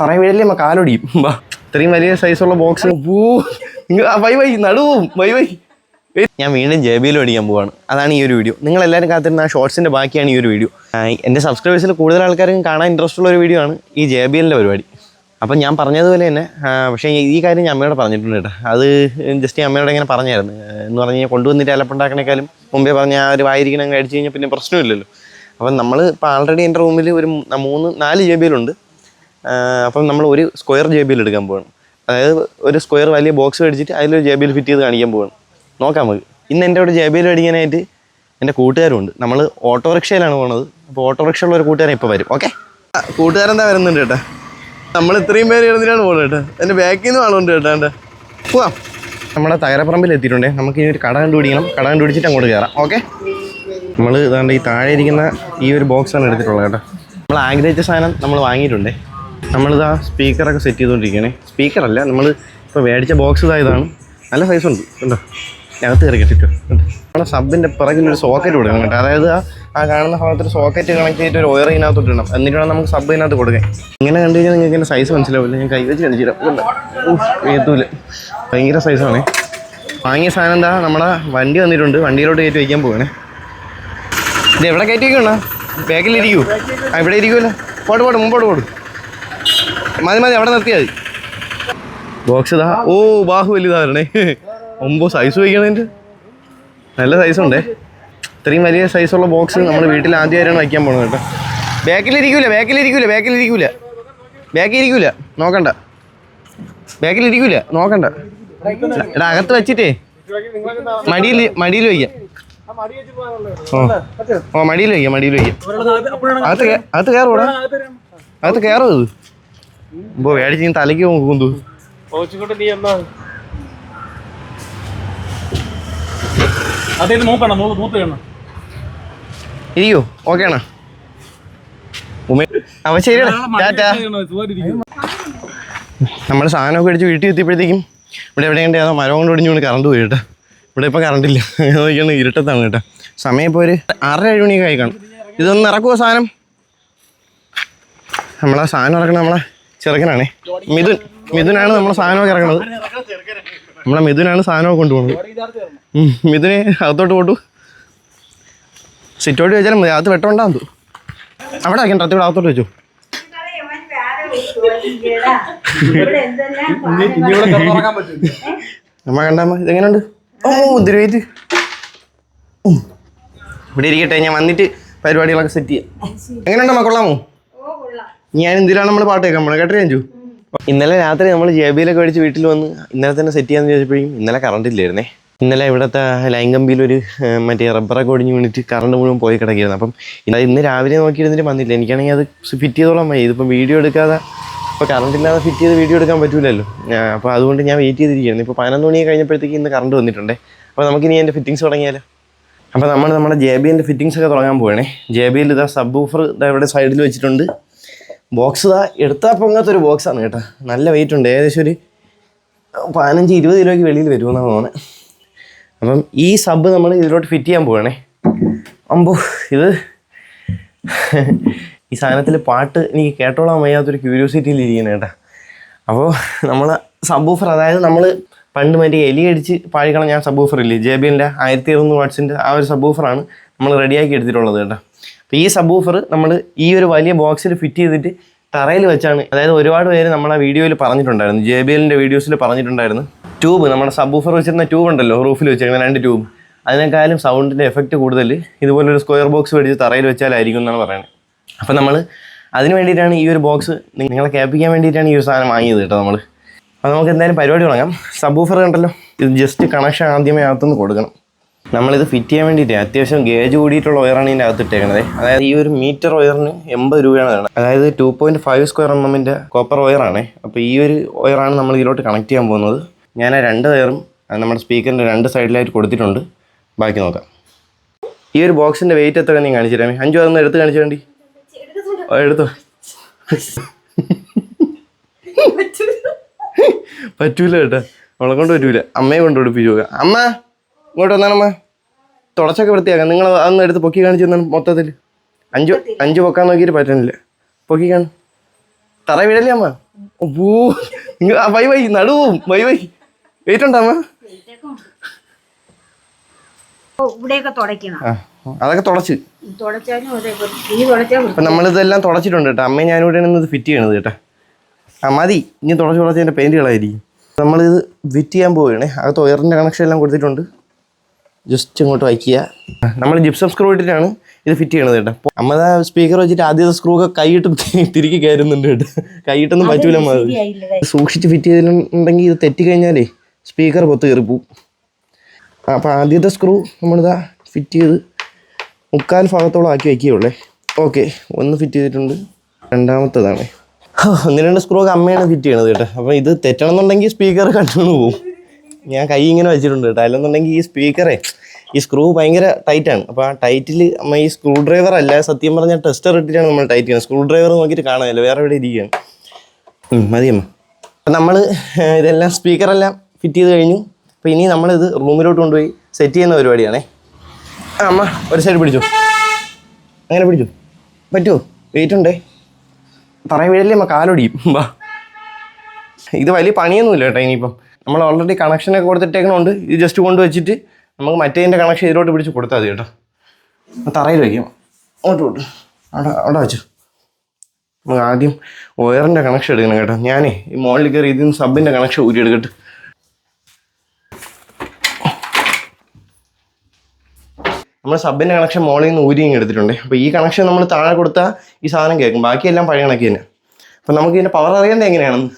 തറയിൽ വീഴല്ലേ നമ്മൾ കാലൊടിയും. ഇത്രയും വലിയ സൈസുള്ള ബോക്സ് വൈ വൈ നടുവും. വൈ വൈ. ഞാൻ വീണ്ടും ജെ ബിയിൽ പോവാണ്. അതാണ് ഈ ഒരു വീഡിയോ നിങ്ങൾ എല്ലാവരും കാത്തിരുന്ന ആ ഷോർട്സിന്റെ ബാക്കിയാണ് ഈ ഒരു വീഡിയോ എന്റെ സബ്സ്ക്രൈബേഴ്സിൽ കൂടുതൽ ആൾക്കാർക്കും കാണാൻ ഇൻട്രസ്റ്റ് ഉള്ള ഒരു വീഡിയോ ആണ് ഈ ജെ പരിപാടി. അപ്പം ഞാൻ പറഞ്ഞതുപോലെ തന്നെ പക്ഷേ ഈ കാര്യം ഞാൻ അമ്മയോട് പറഞ്ഞിട്ടുണ്ട് കേട്ടോ. അത് ജസ്റ്റ് അമ്മയോട് ഇങ്ങനെ പറഞ്ഞായിരുന്നു. എന്ന് പറഞ്ഞ് കഴിഞ്ഞാൽ കൊണ്ടുവന്നിട്ട് അലപ്പുണ്ടാക്കണേക്കാളും മുമ്പേ പറഞ്ഞ ആ ഒരു വായിരിക്കണം കഴിച്ച് കഴിഞ്ഞാൽ പിന്നെ പ്രശ്നമില്ലല്ലോ. അപ്പം നമ്മൾ ഇപ്പോൾ ആൾറെഡി എന്റെ റൂമിൽ ഒരു മൂന്ന് നാല് ജെ ബി എല്ലുണ്ട് അപ്പം നമ്മൾ ഒരു സ്ക്വയർ ജെ എടുക്കാൻ പോകണം അതായത് ഒരു സ്ക്വയർ വലിയ ബോക്സ് മേടിച്ചിട്ട് അതിലൊരു ജെ ഫിറ്റ് ചെയ്ത് കാണിക്കാൻ പോകണം നോക്കാം നമുക്ക്. ഇന്ന് എന്റെ അവിടെ ജെ ബി എൽ മേടിക്കാനായിട്ട് എന്റെ കൂട്ടുകാരുണ്ട്. നമ്മൾ ഓട്ടോറിക്ഷയിലാണ് പോണത്. അപ്പോൾ ഓട്ടോറിക്ഷ ഉള്ള ഒരു കൂട്ടുകാരൻ ഇപ്പോൾ വരും. ഓക്കെ? കൂട്ടുകാരെന്താ വരുന്നുണ്ട് കേട്ടോ നമ്മൾ ഇത്രയും പേര് ഇരുന്നിട്ടാണ് പോകുന്നത് കേട്ടോ എന്റെ ബാക്കിൽ നിന്ന് ആളുണ്ട് കേട്ടോ എന്റെ. പോവാം. നമ്മുടെ തകരപ്പറമ്പിൽ എത്തിയിട്ടുണ്ടേ. നമുക്ക് ഇനി ഒരു കട കണ്ടുപിടിക്കണം. കട കണ്ടുപിടിച്ചിട്ട് അങ്ങോട്ട് കയറാം. ഓക്കെ? നമ്മൾ ഇതാണ്ട് ഈ താഴെ ഇരിക്കുന്ന ഈ ഒരു ബോക്സാണ് എടുത്തിട്ടുള്ളത് കേട്ടോ. നമ്മൾ ആഗ്രഹിച്ച സാധനം നമ്മൾ വാങ്ങിയിട്ടുണ്ടേ. നമ്മളിതാ സ്പീക്കറൊക്കെ സെറ്റ് ചെയ്തുകൊണ്ടിരിക്കുകയാണ് സ്പീക്കറല്ല നമ്മൾ ഇപ്പോൾ മേടിച്ച ബോക്സ് ഇതായതാണ് നല്ല സൈസ് ഉണ്ട്. കണ്ടോ? അകത്ത് കയറി കെട്ടിട്ടോ. നമ്മുടെ സബിന്റെ പുറകിൽ ഒരു സോക്കറ്റ് കൊടുക്കണം കേട്ടോ. അതായത് ആ കാണുന്ന ഭാഗത്തൊരു സോക്കറ്റ് കണക്ട് ചെയ്തിട്ട് ഒരു ഒയർ ഇതിനകത്തോട്ട് ഇടണം എന്നിട്ട് വേണം നമുക്ക് സബ് ഇതിനകത്ത് കൊടുക്കാൻ. ഇങ്ങനെ കണ്ടു കഴിഞ്ഞാൽ നിങ്ങൾക്ക് ഇതിന്റെ സൈസ് മനസ്സിലാവില്ല. ഞാൻ കൈ വെച്ച് തരാം. എത്തൂല ഭയങ്കര സൈസാണ് വാങ്ങിയ സാധനം എന്താ? നമ്മുടെ വണ്ടി വന്നിട്ടുണ്ട്. വണ്ടിയിലോട്ട് കയറ്റി വയ്ക്കാൻ പോവാണ്. ഇത് എവിടെ കയറ്റി വയ്ക്കണോ ബാക്കിൽ ഇരിക്കൂ ആ ഇവിടെ ഇരിക്കുമല്ലോ പോട്ട് പോട്ട് മുമ്പോട്ട് പോട്ട് മതി മതി അവിടെ നിർത്തിയാൽ മതി. ബോക്സ് ഇതാ. ഓ ബാഹുബലി ഇതാരണേ ഒമ്പോ സൈസ് വയ്ക്കണതിന്റെ നല്ല സൈസ് ഉണ്ടേ. ഇത്രയും വലിയ സൈസുള്ള ബോക്സ് നമ്മൾ വീട്ടിൽ ആദ്യമായിട്ടാണ് വയ്ക്കാൻ പോകുന്നത് കേട്ടോ. ബാക്കിലിരിക്കൂല ബാക്കിലിരിക്കൂല ബാക്കിലിരിക്കൂല. ബാക്കിലിരിക്കൂല. നോക്കണ്ട. ബാക്കിലിരിക്കൂല നോക്കണ്ട. എടാ അകത്ത് വെച്ചിട്ടേ. മടിയിൽ മടിയിൽ വയ്ക്കാം. ഓ മടിയിൽ വയ്ക്കാം മടിയിൽ വയ്ക്കാം. അകത്ത് അകത്ത് കയറൂടാ. അകത്ത് കയറോ മേടിച്ച് ഇനി തലയ്ക്ക് നോക്കുന്നു അതെ നോക്കണം നോക്ക് മൂത്ത് കാണണം. ഇരിക്കോ ഓക്കെ ആണോ ഉമേ അവ ശരിയാണ് ടാറ്റാ. നമ്മൾ സാധനമൊക്കെ അടിച്ച് വീട്ടിൽ എത്തിയപ്പോഴത്തേക്കും ഇവിടെ എവിടെയുണ്ട് ഏതോ മരം കൊണ്ട് ഒടിഞ്ഞു കൊണ്ട് കറണ്ട് പോയി കേട്ടോ. ഇവിടെ ഇപ്പോൾ കറണ്ട് ഇല്ല നോക്കിയാണ് ഇരുട്ടത്താണ് കേട്ടോ. സമയം ഇപ്പോൾ ഒരു ആറര ഏഴ് മണിയൊക്കെ ആയി കാണും. ഇതൊന്ന് ഇറക്കുമോ സാധനം? നമ്മളാ സാധനം ഇറക്കണം നമ്മളെ ചെറുക്കനാണേ. മിഥുൻ മിഥുനാണ് നമ്മളെ സാധനമൊക്കെ ഇറങ്ങുന്നത് നമ്മളെ മിഥുനാണ് സാധനമൊക്കെ കൊണ്ടുപോകുന്നത്. മിഥുനെ അകത്തോട്ട് പോട്ടു. സിറ്റോട്ട് വെച്ചാലും മതി അകത്ത് വെട്ടമുണ്ടാകും അവിടെ വയ്ക്കണ്ട ഇവിടെ അകത്തോട്ട് വെച്ചു. നമ്മ കണ്ടമ്മ ഇതെങ്ങനെയുണ്ട് ഓ ഉദ്രവേറ്റ് ഇവിടെ ഇരിക്കട്ടെ ഞാൻ വന്നിട്ട് പരിപാടികളൊക്കെ സെറ്റ് ചെയ്യാം. എങ്ങനെയുണ്ട് കൊള്ളാമോ? ഞാൻ എന്തിനാണ് നമ്മൾ പാട്ട് കേൾക്കാൻ പോണത് കേട്ടോ രഞ്ജു. ഇന്നലെ രാത്രി നമ്മൾ ജെ ബിയിലൊക്കെ മേടിച്ച് വീട്ടിൽ വന്ന് ഇന്നലെ തന്നെ സെറ്റ് ചെയ്യാന്ന് ചോദിച്ചപ്പോഴും ഇന്നലെ കറണ്ട് ഇല്ലായിരുന്നേ. ഇന്നലെ ഇവിടുത്തെ ലൈൻ കമ്പിയിൽ ഒരു മറ്റേ റബ്ബറൊക്കെ ഒടിഞ്ഞ് വീണിട്ട് കറണ്ട് മുഴുവൻ പോയി കിടക്കുകയായിരുന്നു. അപ്പം ഇന്ന് ഇന്ന് രാവിലെ നോക്കിയിരുന്നിട്ട് വന്നില്ല. എനിക്കാണെങ്കിൽ അത് ഫിറ്റ് ചെയ്തോളാം. മതി ഇതിപ്പം വീഡിയോ എടുക്കാതെ ഇപ്പോൾ കറണ്ട് ഇല്ലാതെ ഫിറ്റ് ചെയ്ത് വീഡിയോ എടുക്കാൻ പറ്റില്ലല്ലോ അപ്പോൾ അതുകൊണ്ട് ഞാൻ വെയിറ്റ് ചെയ്തിരിക്കുകയായിരുന്നു ഇപ്പോൾ പതിനൊന്ന് മണി കഴിഞ്ഞപ്പോഴത്തേക്ക് ഇന്ന് കറണ്ട് വന്നിട്ടുണ്ട്. അപ്പോൾ നമുക്ക് ഇനി എന്റെ ഫിറ്റിങ്സ് തുടങ്ങിയാലോ? അപ്പോൾ നമ്മൾ നമ്മുടെ ജെ ബി എന്റെ ഫിറ്റിങ്സ് ഒക്കെ തുടങ്ങാൻ പോവാണേ. ജെ ബിയിൽ ഇതാ സബ് ഊഫർ ഇവിടെ സൈഡിൽ വെച്ചിട്ടുണ്ട്. ബോക്സ് ഇതാ എടുത്താൽ പൊങ്ങാത്തൊരു ബോക്സാണ് കേട്ടോ. നല്ല വെയിറ്റ് ഉണ്ട്. ഏകദേശം ഒരു പതിനഞ്ച് ഇരുപത് കിലോയ്ക്ക് വെളിയിൽ വരുമെന്നാണ് തോന്നുന്നത് അപ്പം ഈ സബ് നമ്മൾ ഇതിലോട്ട് ഫിറ്റ് ചെയ്യാൻ പോവാണേ. അമ്പോ ഇത് ഈ സാധനത്തിൽ പാട്ട് എനിക്ക് കേട്ടോളാൻ വയ്യാത്തൊരു ക്യൂരിയോസിറ്റിയിൽ ഇരിക്കുന്നത് കേട്ടോ. അപ്പോൾ നമ്മൾ സബ് ഓഫർ അതായത് നമ്മൾ പണ്ട് മറ്റേ എലി അടിച്ച് പാഴിക്കളഞ്ഞ ഞാൻ ഓഫർ ഇല്ലേ ജെ ബി എന്റെ ആയിരത്തി ഇരുന്നൂറ് വാട്സിന്റെ ആ ഒരു സബ് ഓഫറാണ് നമ്മൾ റെഡിയാക്കി എടുത്തിട്ടുള്ളത് കേട്ടോ. ഈ സബ് ഊഫർ നമ്മൾ ഈ ഒരു വലിയ ബോക്സിൽ ഫിറ്റ് ചെയ്തിട്ട് തറയിൽ വെച്ചാണ് അതായത് ഒരുപാട് പേര് നമ്മൾ ആ വീഡിയോയിൽ പറഞ്ഞിട്ടുണ്ടായിരുന്നു ജെ ബി എല്ലിന്റെ വീഡിയോസിൽ പറഞ്ഞിട്ടുണ്ടായിരുന്നു. ട്യൂബ് നമ്മുടെ സബ് ഊഫർ വെച്ചിരുന്ന ട്യൂബ് ഉണ്ടല്ലോ റൂഫിൽ വെച്ചിരിക്കുന്ന രണ്ട് ട്യൂബ് അതിനേക്കാളും സൗണ്ടിന്റെ എഫക്റ്റ് കൂടുതൽ ഇതുപോലൊരു സ്ക്വയർ ബോക്സ് മേടിച്ച് തറയിൽ വെച്ചാലായിരിക്കും എന്നാണ് പറയുന്നത്. അപ്പോൾ നമ്മൾ അതിന് വേണ്ടിയിട്ടാണ് ഈ ഒരു ബോക്സ് നിങ്ങളെ കേൾപ്പിക്കാൻ വേണ്ടിയിട്ടാണ് ഈ ഒരു സാധനം വാങ്ങിയത് കേട്ടോ നമ്മൾ അപ്പോൾ നമുക്ക് എന്തായാലും പരിപാടി തുടങ്ങാം. സബ് ഊഫർ കണ്ടല്ലോ ഇത് ജസ്റ്റ് കണക്ഷൻ ആദ്യമേ അകത്തുനിന്ന് കൊടുക്കണം. നമ്മളിത് ഫിറ്റ് ചെയ്യാൻ വേണ്ടിയിട്ട് അത്യാവശ്യം ഗേജ് കൂടിയിട്ടുള്ള വയറാണ് ഇതിന്റെ അകത്ത് ഇട്ടേക്കുന്നത് അതായത് ഈ ഒരു മീറ്റർ വയറിന് എൺപത് രൂപയാണ് വേണം അതായത് two point five square M എമ്മിന്റെ കോപ്പർ വയറാണ് അപ്പോൾ ഈ ഒരു വയറാണ് നമ്മൾ ഇതിലോട്ട് കണക്ട് ചെയ്യാൻ പോകുന്നത്. ഞാൻ ആ രണ്ട് വയറും നമ്മുടെ സ്പീക്കറിന്റെ രണ്ട് സൈഡിലായിട്ട് കൊടുത്തിട്ടുണ്ട്. ബാക്കി നോക്കാം. ഈ ഒരു ബോക്സിന്റെ വെയിറ്റ് എത്ര നീ കാണിച്ചു തരാമേ. അഞ്ചു അതൊന്ന് എടുത്ത് കാണിച്ചു വേണ്ടി എടുത്തോ. പറ്റൂല കേട്ടോ. അവളെ കൊണ്ട് പറ്റൂല. അമ്മയെ കൊണ്ട് കൊടുപ്പിച്ചു നോക്കാം. അമ്മ ഇങ്ങോട്ട് വന്നാണമ്മ തുടച്ചൊക്കെ വൃത്തിയാക്കാം. നിങ്ങൾ അന്ന് എടുത്ത് പൊക്കി കാണിച്ചു തന്നെ മൊത്തത്തിൽ. അഞ്ചു അഞ്ച് പൊക്കാൻ നോക്കിയിട്ട് പറ്റണില്ല പൊക്കി കാണും. തറ വീഴല്ലേ അമ്മ? ഓ നിങ്ങൾ വൈ വൈ നടുവും വൈ വൈ. വെയിറ്റ് ഉണ്ടോ അമ്മ? ഇവിടെയൊക്കെ തുടയ്ക്കണം. അതൊക്കെ തുടച്ച്. നമ്മളിതെല്ലാം തുടച്ചിട്ടുണ്ട് കേട്ടോ. അമ്മയും ഞാനിവിടെ ഇത് ഫിറ്റ് ചെയ്യണത് കേട്ടോ. ആ മതി. ഇനി തുടച്ച് തുടച്ച് എന്റെ പെയിന്റുകളായിരിക്കും നമ്മളിത് ഫിറ്റ് ചെയ്യാൻ പോവുകയാണേ. അകത്ത് ഒയറിന്റെ കണക്ഷൻ എല്ലാം കൊടുത്തിട്ടുണ്ട്. ജസ്റ്റ് ഇങ്ങോട്ട് വയ്ക്കുക നമ്മൾ ജിപ്സം സ്ക്രൂ ഇട്ടിട്ടാണ് ഇത് ഫിറ്റ് ചെയ്യണത് കേട്ടോ. നമ്മൾ സ്പീക്കർ വെച്ചിട്ട് ആദ്യത്തെ സ്ക്രൂ ഒക്കെ കൈയിട്ട് തിരികെ കയറുന്നുണ്ട് കേട്ടോ. കൈയിട്ടൊന്നും പറ്റൂല മതി സൂക്ഷിച്ച് ഫിറ്റ് ചെയ്തിട്ടുണ്ടെങ്കിൽ ഇത് തെറ്റിക്കഴിഞ്ഞാലേ സ്പീക്കർ പൊത്ത് കയറി പോവും. അപ്പോൾ ആദ്യത്തെ സ്ക്രൂ നമ്മളിതാ ഫിറ്റ് ചെയ്ത് മുക്കാൽ ഭാഗത്തോളം ആക്കി വയ്ക്കുകയുള്ളേ ഓക്കെ ഒന്ന് ഫിറ്റ് ചെയ്തിട്ടുണ്ട്. രണ്ടാമത്തതാണ്. ഒന്ന് രണ്ട് സ്ക്രൂ ഒക്കെ അമ്മയാണ് ഫിറ്റ് ചെയ്യണത് കേട്ടോ. അപ്പോൾ ഇത് തെറ്റണമെന്നുണ്ടെങ്കിൽ സ്പീക്കർ കണ്ടുകൊണ്ട് പോകും ഞാൻ കൈ ഇങ്ങനെ വെച്ചിട്ടുണ്ട് കേട്ടോ. അല്ലെന്നുണ്ടെങ്കിൽ ഈ സ്പീക്കറേ ഈ സ്ക്രൂ ഭയങ്കര ടൈറ്റാണ് അപ്പോൾ ആ ടൈറ്റിൽ അമ്മ ഈ സ്ക്രൂ ഡ്രൈവർ അല്ല സത്യം പറഞ്ഞാൽ ടെസ്റ്റർ ഇട്ടിട്ടാണ് നമ്മൾ ടൈറ്റ് ചെയ്യുന്നത്. സ്ക്രൂ ഡ്രൈവർ നോക്കിയിട്ട് കാണാമല്ലോ വേറെ എവിടെ ഇരിക്കുകയാണ്. മതിയമ്മ അപ്പം നമ്മൾ ഇതെല്ലാം സ്പീക്കറെല്ലാം ഫിറ്റ് ചെയ്ത് കഴിഞ്ഞു. അപ്പോൾ ഇനി നമ്മളിത് റൂമിലോട്ട് കൊണ്ടുപോയി സെറ്റ് ചെയ്യുന്ന പരിപാടിയാണേ. ആ അമ്മ ഒരു സൈഡ് പിടിച്ചു? അങ്ങനെ പിടിച്ചു? പറ്റുമോ വെയിറ്റ് ഉണ്ടേ? പറയാൻ വീഴല്ലേ അമ്മ? കാലൊടിയും. വാ ഇത് വലിയ പണിയൊന്നുമില്ല കേട്ടോ ഇനിയിപ്പം. നമ്മൾ ഓൾറെഡി കണക്ഷനൊക്കെ കൊടുത്തിട്ടേക്കണോണ്ട്. ഇത് ജസ്റ്റ് കൊണ്ട് വെച്ചിട്ട് നമുക്ക് മറ്റേതിന്റെ കണക്ഷൻ ഇതിലോട്ട് പിടിച്ച് കൊടുത്താൽ മതി കേട്ടോ. തറയിൽ വയ്ക്കും അങ്ങോട്ട് വിട്ടു അവിടെ അവിടെ വെച്ചു. നമുക്ക് ആദ്യം വയറിന്റെ കണക്ഷൻ എടുക്കണം കേട്ടോ. ഞാനേ ഈ മോളിൽ കയറി ഇതിൽ നിന്ന് സബിന്റെ കണക്ഷൻ ഊരി എടുക്കട്ടെ നമ്മൾ സബിന്റെ കണക്ഷൻ മോളിൽ നിന്ന് ഊരി എടുത്തിട്ടുണ്ട്. അപ്പോൾ ഈ കണക്ഷൻ നമ്മൾ താഴെ കൊടുത്താൽ ഈ സാധനം കേൾക്കും. ബാക്കിയെല്ലാം പഴയ കണക്ക് തന്നെ. അപ്പോൾ നമുക്ക് ഇതിന്റെ പവർ അറിയേണ്ടത് എങ്ങനെയാണെന്ന്?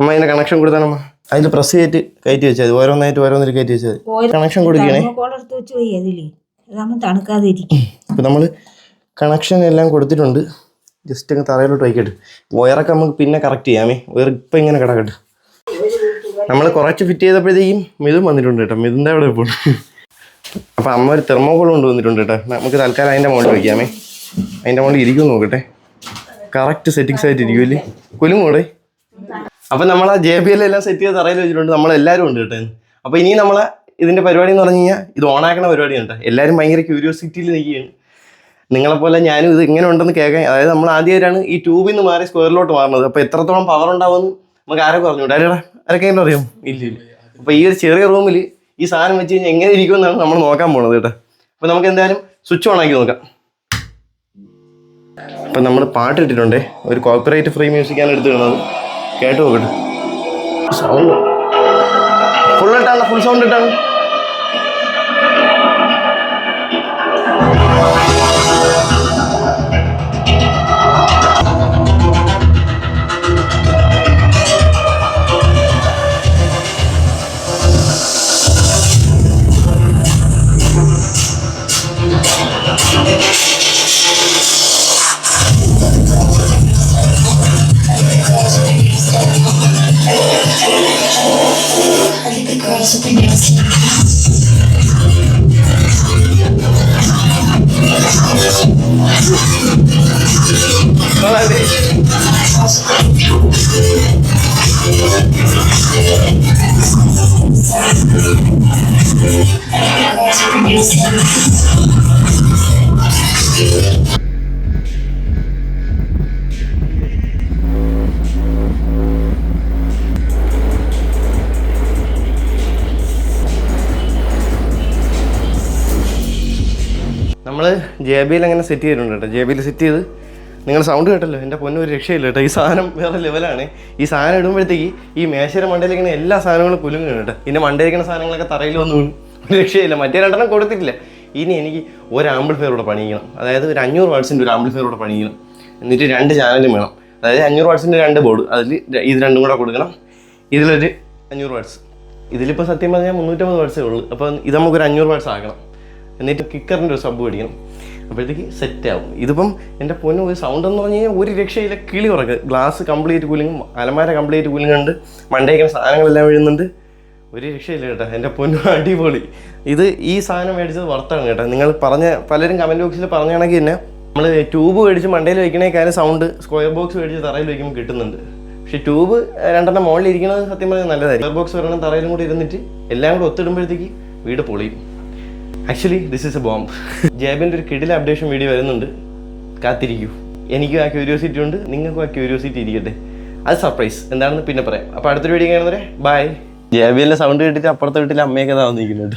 അമ്മ അതിന്റെ കണക്ഷൻ കൊടുത്താണമ്മ അതിൽ പ്രസ് ചെയ്തിട്ട് കയറ്റി വെച്ചാൽ മതി ഓരോന്നായിട്ട് ഓരോന്നിൽ കയറ്റി വെച്ചാൽ കണക്ഷൻ കൊടുക്കണേ. അപ്പൊ നമ്മൾ നമ്മൾ കണക്ഷൻ എല്ലാം കൊടുത്തിട്ടുണ്ട്. ജസ്റ്റ് അങ്ങ് തറയിലോട്ട് വയ്ക്കട്ടെ വയറൊക്കെ നമുക്ക് പിന്നെ കറക്റ്റ് ചെയ്യാമേ. വയർ ഇപ്പം ഇങ്ങനെ കിടക്കട്ടെ നമ്മൾ കുറച്ച് ഫിറ്റ് ചെയ്തപ്പോഴത്തേക്കും മിതും വന്നിട്ടുണ്ട് കേട്ടോ. മിതിന്റെ അവിടെ ഇപ്പോൾ അപ്പൊ അമ്മ ഒരു തെർമോകോൾ കൊണ്ടുവന്നിട്ടുണ്ട് കേട്ടോ. നമുക്ക് തൽക്കാലം അതിന്റെ മുകളിൽ വയ്ക്കാമേ. അതിന്റെ മുകളിൽ ഇരിക്കും നോക്കട്ടെ. കറക്റ്റ് സെറ്റിങ്സ് ആയിട്ട് ഇരിക്കുമല്ലേ കൊലും കൂടെ അപ്പം നമ്മൾ ആ ജെ ബി എൽ എല്ലാം സെറ്റ് ചെയ്ത് തറയിൽ വെച്ചിട്ടുണ്ട്. നമ്മളെല്ലാവരും ഉണ്ട് കേട്ടോ. അപ്പോൾ ഇനി നമ്മളെ ഇതിന്റെ പരിപാടി എന്ന് പറഞ്ഞു കഴിഞ്ഞാൽ ഇത് ഓണാക്കണ പരിപാടിയുണ്ട് എല്ലാവരും ഭയങ്കര ക്യൂരിയോസിറ്റിയിൽ നിൽക്കുകയാണ്. നിങ്ങളെപ്പോലെ ഞാനും ഇത് ഇങ്ങനെ ഉണ്ടെന്ന് കേൾക്കാൻ അതായത് നമ്മൾ ആദ്യമായിട്ടാണ് ഈ ട്യൂബിൽ നിന്ന് മാറി സ്ക്വയറിലോട്ട് മാറുന്നത്. അപ്പോൾ എത്രത്തോളം പവർ ഉണ്ടാവുമെന്ന് നമുക്ക് ആരൊക്കെ പറഞ്ഞുകൂടെ ആരെടാ ആരൊക്കെ അറിയാം? ഇല്ല ഇല്ല. അപ്പോൾ ഈ ഒരു ചെറിയ റൂമിൽ ഈ സാധനം വെച്ച് കഴിഞ്ഞാൽ എങ്ങനെ ഇരിക്കുമെന്നാണ് നമ്മൾ നോക്കാൻ പോണത് കേട്ടോ. അപ്പോൾ നമുക്ക് എന്തായാലും സ്വിച്ച് ഓൺ ആക്കി നോക്കാം. അപ്പം നമ്മൾ പാട്ട് ഇട്ടിട്ടുണ്ടേ. ഒരു കോപ്പറേറ്റ് ഫ്രീ മ്യൂസിക്കാണ് എടുത്തിടുന്നത്. കേട്ട് നോക്കട്ടെ. സൗണ്ട് ഫുൾ ഇട്ടാണ് ഫുൾ സൗണ്ട് ഇട്ടാണ് Eu sou isso primeiro. Assim. Vamos ver. Nossa. നമ്മൾ ജെ ബിയിൽ അങ്ങനെ സെറ്റ് ചെയ്തിട്ടുണ്ട് കേട്ടോ. ജെ ബിയിൽ സെറ്റ് ചെയ്ത് നിങ്ങൾ സൗണ്ട് കേട്ടല്ലോ? എന്റെ പൊന്നും ഒരു രക്ഷയില്ല കേട്ടോ. ഈ സാധനം വേറെ ലെവലാണ് ഈ സാധനം ഇടുമ്പോഴത്തേക്ക് ഈ മേശയുടെ മണ്ടയിലിരിക്കുന്ന എല്ലാ സാധനങ്ങളും കുലുങ്ങും കേട്ടോ. ഇതിന്റെ മണ്ടയിരിക്കുന്ന സാധനങ്ങളൊക്കെ തറയിൽ വന്നു ഒരു രക്ഷയില്ല. മറ്റേ രണ്ടെണ്ണം കൊടുത്തിട്ടില്ല. ഇനി എനിക്ക് ഒരു ആംബിൾഫെയർ കൂടെ പണിയിക്കണം. അതായത് ഒരു അഞ്ഞൂറ് വാട്സിന്റെ ഒരു ആംബിൾഫെയർ കൂടെ പണിയിക്കണം. എന്നിട്ട് രണ്ട് ചാനലും വേണം. അതായത് അഞ്ഞൂറ് വാട്സിന്റെ രണ്ട് ബോർഡ് അതിൽ ഇത് രണ്ടും കൂടെ കൊടുക്കണം. ഇതിലൊരു അഞ്ഞൂറ് വാട്സ്. ഇതിലിപ്പോൾ സത്യം പറഞ്ഞാൽ മുന്നൂറ്റമ്പത് വാട്സേ ഉള്ളൂ. അപ്പോൾ ഇത് നമുക്കൊരു അഞ്ഞൂറ് വാട്സ് ആക്കണം. എന്നിട്ട് കിക്കറിന്റെ ഒരു സബ് അടിക്കണം അപ്പോഴത്തേക്ക് സെറ്റ് ആവും. ഇതിപ്പം എന്റെ പൊന്നു ഒരു സൗണ്ട് എന്ന് പറഞ്ഞു കഴിഞ്ഞാൽ ഒരു രക്ഷയില്ല കിളി ഉറക്കുക ഗ്ലാസ് കംപ്ലീറ്റ് കൂലിങ്ങും അലമാര കംപ്ലീറ്റ് കൂലിംഗ് ഉണ്ട്. മണ്ടയ്ക്കുന്ന സാധനങ്ങളെല്ലാം വീഴുന്നുണ്ട്. ഒരു രക്ഷയില്ല കേട്ടോ എന്റെ പൊന്നു അടിപൊളി. ഇത് ഈ സാധനം മേടിച്ചത് വർത്താണ് കേട്ടോ. നിങ്ങൾ പറഞ്ഞ പലരും കമന്റ് ബോക്സിൽ പറഞ്ഞാണെങ്കിൽ തന്നെ നമ്മൾ ട്യൂബ് മേടിച്ച് മണ്ടയിൽ വെക്കണേക്കാളും സൗണ്ട് സ്ക്വയർ ബോക്സ് മേടിച്ച് തറയിൽ വയ്ക്കുമ്പോൾ കിട്ടുന്നുണ്ട്. പക്ഷേ ട്യൂബ് രണ്ടെണ്ണം മുകളിൽ ഇരിക്കുന്നത് സത്യം പറഞ്ഞാൽ നല്ലതായിരിക്കും. സ്ക്വയർ ബോക്സ് ഒരെണ്ണം തറയിലും കൂടി ഇരുന്നിട്ട് എല്ലാം കൂടി ഒത്തിടുമ്പോഴത്തേക്ക് വീട് പൊളിയും. Actually this is a bomb ജേബിന്റെ ഒരു കിടില അപ്ഡേഷൻ വീഡിയോ വരുന്നുണ്ട്. കാത്തിരിക്കൂ. എനിക്കും ആ ക്യൂരിയോസിറ്റി ഉണ്ട്. നിങ്ങൾക്കും ആ ക്യൂരിയോസിറ്റി ഇരിക്കട്ടെ. അത് സർപ്രൈസ് എന്താണെന്ന് പിന്നെ പറയാം. അപ്പോൾ അടുത്തൊരു വീഡിയോ കാണുന്നവരെ ബൈ ജെ സൗണ്ട് കേട്ടിട്ട് അപ്പുറത്തെ വീട്ടിലെ അമ്മയൊക്കെ താ വന്നിരിക്കുന്നുണ്ട്